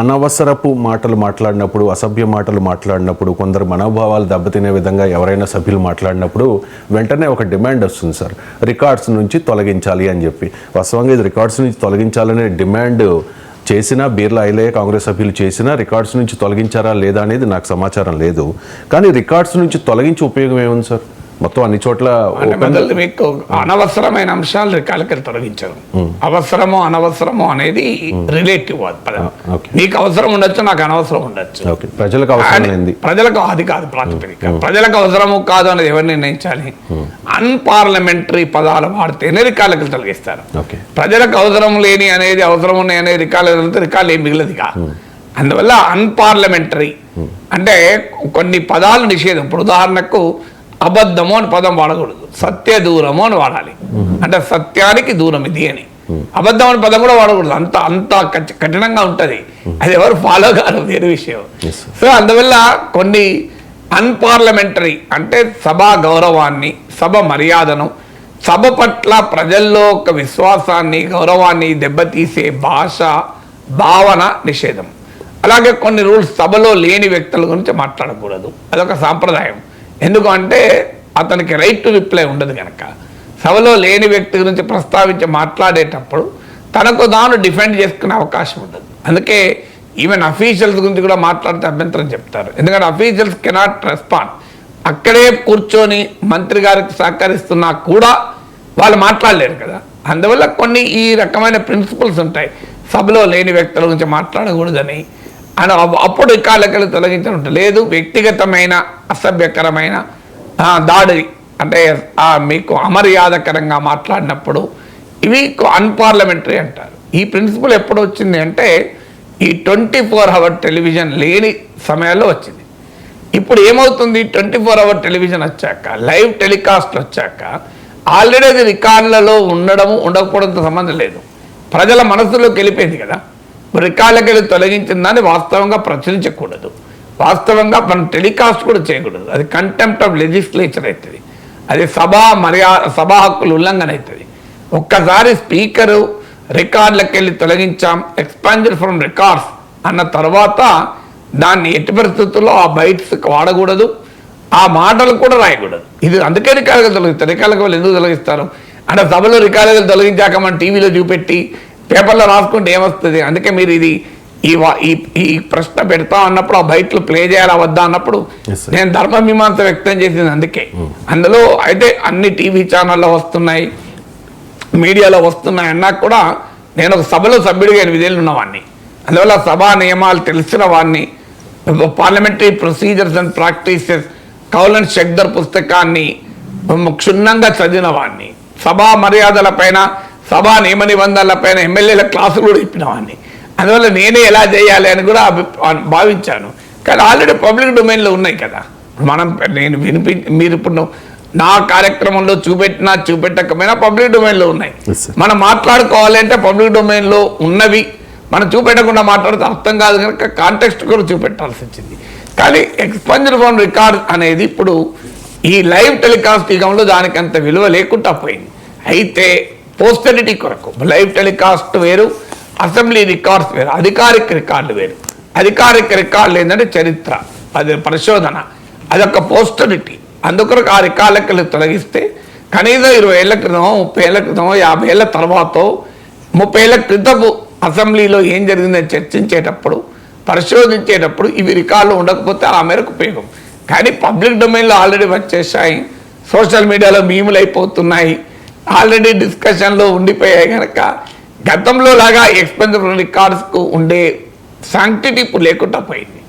అనవసరపు మాటలు మాట్లాడినప్పుడు అసభ్య మాటలు మాట్లాడినప్పుడు కొందరు మనోభావాలు దెబ్బతినే విధంగా ఎవరైనా సభ్యులు మాట్లాడినప్పుడు వెంటనే ఒక డిమాండ్ వస్తుంది సార్. రికార్డ్స్ నుంచి తొలగించాలి అని చెప్పి. వాస్తవంగా ఇది రికార్డ్స్ నుంచి తొలగించాలనే డిమాండ్ చేసినా బీర్లా ఐలయ్య కాంగ్రెస్ సభ్యులు చేసినా రికార్డ్స్ నుంచి తొలగించారా లేదా అనేది నాకు సమాచారం లేదు. కానీ రికార్డ్స్ నుంచి తొలగించి ఉపయోగం ఏముంది సార్? మొత్తం అన్ని చోట్ల మీకు అనవసరమైన అంశాలు రికాలకి తొలగించరు. అవసరమో అనవసరమో అనేది రిలేటివ్ పదం. ఓకే. నీకు అవసరం ఉండొచ్చు నాకు అనవసరం ఉండొచ్చు. ప్రజలకు అది అవసరమైంది ప్రజలకు అది కాదు ప్రాతిపదిక. ప్రజలకు అవసరము కాదు అనేది ఎవరు నిర్ణయించాలి? అన్పార్లమెంటరీ పదాలు వాడితేనే రికాలకి తొలగిస్తారు. ప్రజలకు అవసరం లేని అనేది అవసరం ఉన్నాయి అనేది రికార్డు వెళ్తే రికార్డు ఏం మిగిలదుగా అందువల్ల అన్పార్లమెంటరీ అంటే కొన్ని పదాలు నిషేధం. ఇప్పుడు ఉదాహరణకు అబద్ధము అని పదం వాడకూడదు. సత్య దూరము అని వాడాలి. అంటే సత్యానికి దూరం ఇది అని. అబద్ధం అని పదం కూడా వాడకూడదు. అంత అంత కఠి- కఠినంగా ఉంటది. అది ఎవరు ఫాలో కాదు వేరే విషయం. సో అందువల్ల కొన్ని అన్పార్లమెంటరీ అంటే సభా గౌరవాన్ని సభ మర్యాదను సభ పట్ల ప్రజల్లో ఒక విశ్వాసాన్ని గౌరవాన్ని దెబ్బతీసే భాష భావన నిషేధం. అలాగే కొన్ని రూల్స్ సభలో లేని వ్యక్తుల గురించి మాట్లాడకూడదు. అదొక సాంప్రదాయం. ఎందుకంటే అతనికి రైట్ టు రిప్లై ఉండదు కనుక సభలో లేని వ్యక్తి గురించి ప్రస్తావించి మాట్లాడేటప్పుడు తనకు తాను డిఫెండ్ చేసుకునే అవకాశం ఉండదు. అందుకే ఈవెన్ అఫీషియల్స్ గురించి కూడా మాట్లాడితే అభ్యంతరం చెప్తారు. ఎందుకంటే అఫీషియల్స్ కెనాట్ రెస్పాండ్ అక్కడే కూర్చొని మంత్రి గారికి సహకరిస్తున్నా కూడా వాళ్ళు మాట్లాడలేరు కదా. అందువల్ల కొన్ని ఈ రకమైన ప్రిన్సిపల్స్ ఉంటాయి. సభలో లేని వ్యక్తుల గురించి మాట్లాడకూడదని అని అప్పుడు కాలకలు తొలగించడం లేదు వ్యక్తిగతమైన అసభ్యకరమైన దాడి అంటే మీకు అమర్యాదకరంగా మాట్లాడినప్పుడు ఇవి అన్పార్లమెంటరీ అంటారు. ఈ ప్రిన్సిపల్ ఎప్పుడు వచ్చింది అంటే ఈ ట్వంటీ ఫోర్ అవర్ టెలివిజన్ లేని సమయాల్లో వచ్చింది. ఇప్పుడు ఏమవుతుంది? ట్వంటీ ఫోర్ అవర్ టెలివిజన్ వచ్చాక లైవ్ టెలికాస్ట్ వచ్చాక ఆల్రెడీ అది రికార్డులలో ఉండడము ఉండకపోవడంతో సంబంధం లేదు. ప్రజల మనసులోకి వెళ్ళిపోయింది కదా. రికార్డులకి వెళ్ళి వాస్తవంగా ప్రచురించకూడదు. వాస్తవంగా మనం టెలికాస్ట్ కూడా చేయకూడదు. అది కంటెంప్ట్ ఆఫ్ లెజిస్లేచర్ అవుతుంది అది సభా మర్యా సభా హక్కులు ఉల్లంఘన అవుతుంది ఒక్కసారి స్పీకరు రికార్డులకు వెళ్ళి తొలగించాం ఎక్స్పాంజర్ ఫ్రమ్ రికార్డ్స్ అన్న తర్వాత దాన్ని ఎట్టి పరిస్థితుల్లో ఆ బైట్స్ వాడకూడదు. ఆ మాటలు కూడా రాయకూడదు. ఇది అందుకే రికార్డులు తొలగిస్తారు రికార్డులకు వాళ్ళు ఎందుకు తొలగిస్తారు? అంటే సభలో రికార్డులు తొలగించాక మనం టీవీలో చూపెట్టి పేపర్లో రాసుకుంటే ఏమొస్తుంది? అందుకే మీరు ఇది ఈ ఈ ప్రశ్న పెడతా అన్నప్పుడు ఆ బయటలు ప్లే చేయాలా వద్దా అన్నప్పుడు. నేను ధర్మమీమాంస వ్యక్తం చేసింది అందుకే. అందులో అయితే అన్ని టీవీ ఛానల్లో వస్తున్నాయి మీడియాలో వస్తున్నాయి అన్నా కూడా నేను ఒక సభలో సభ్యుడిగా ఎనిమిదేళ్ళు ఉన్నవాడిని అందువల్ల సభా నియమాలు తెలిసిన వాడిని parliamentary procedures and practices Kaul Shakdher పుస్తకాన్ని క్షుణ్ణంగా చదివిన వాడిని సభా మర్యాదల పైన సభా నియమ నిబంధనల పైన ఎమ్మెల్యేల క్లాసులు కూడా ఇప్పిన వాడిని అందువల్ల నేనే ఎలా చేయాలి అని కూడా అభి- భావించాను. కానీ ఆల్రెడీ పబ్లిక్ డొమైన్లో ఉన్నాయి కదా. మనం నేను వినిపి మీరు ఇప్పుడు నా కార్యక్రమంలో చూపెట్టినా చూపెట్టకపోయినా పబ్లిక్ డొమైన్లో ఉన్నాయి. మనం మాట్లాడుకోవాలి అంటే పబ్లిక్ డొమైన్లో ఉన్నవి మనం చూపెట్టకుండా మాట్లాడితే అర్థం కాదు కనుక కాంటెక్స్ట్ కూడా చూపెట్టాల్సి వచ్చింది. కానీ ఎక్స్పంజర్ ఫోన్ రికార్డ్ అనేది ఇప్పుడు ఈ లైవ్ టెలికాస్ట్ యుగంలో దానికి అంత విలువ లేకుండా పోయింది. అయితే పోస్టరిటీ కొరకు. లైవ్ టెలికాస్ట్ వేరు అసెంబ్లీ రికార్డ్స్ వేరు అధికారిక రికార్డు వేరు. అధికారిక రికార్డులు ఏంటంటే చరిత్ర అది పరిశోధన అదొక పోస్టరిటీ అందుకొరకు ఆ రికార్డులకు తొలగిస్తే కనీసం ఇరవై ఏళ్ళ క్రితమో ముప్పై ఏళ్ళ క్రితమో యాభై ఏళ్ళ తర్వాత ముప్పై ఏళ్ళ క్రితపు అసెంబ్లీలో ఏం జరిగిందని చర్చించేటప్పుడు పరిశోధించేటప్పుడు ఇవి రికార్డులు ఉండకపోతే ఆ మేరకు ఉపయోగం. కానీ పబ్లిక్ డొమైన్లో ఆల్రెడీ వచ్చేసాయి. సోషల్ మీడియాలో మీములు అయిపోతున్నాయి ఆల్రెడీ డిస్కషన్లో ఉండిపోయాయి కనుక గతంలో లాగా ఎక్స్పెన్సివ్ రికార్డ్స్కు ఉండే శాంక్టిటీ ఇప్పుడు లేకుండా పోయింది.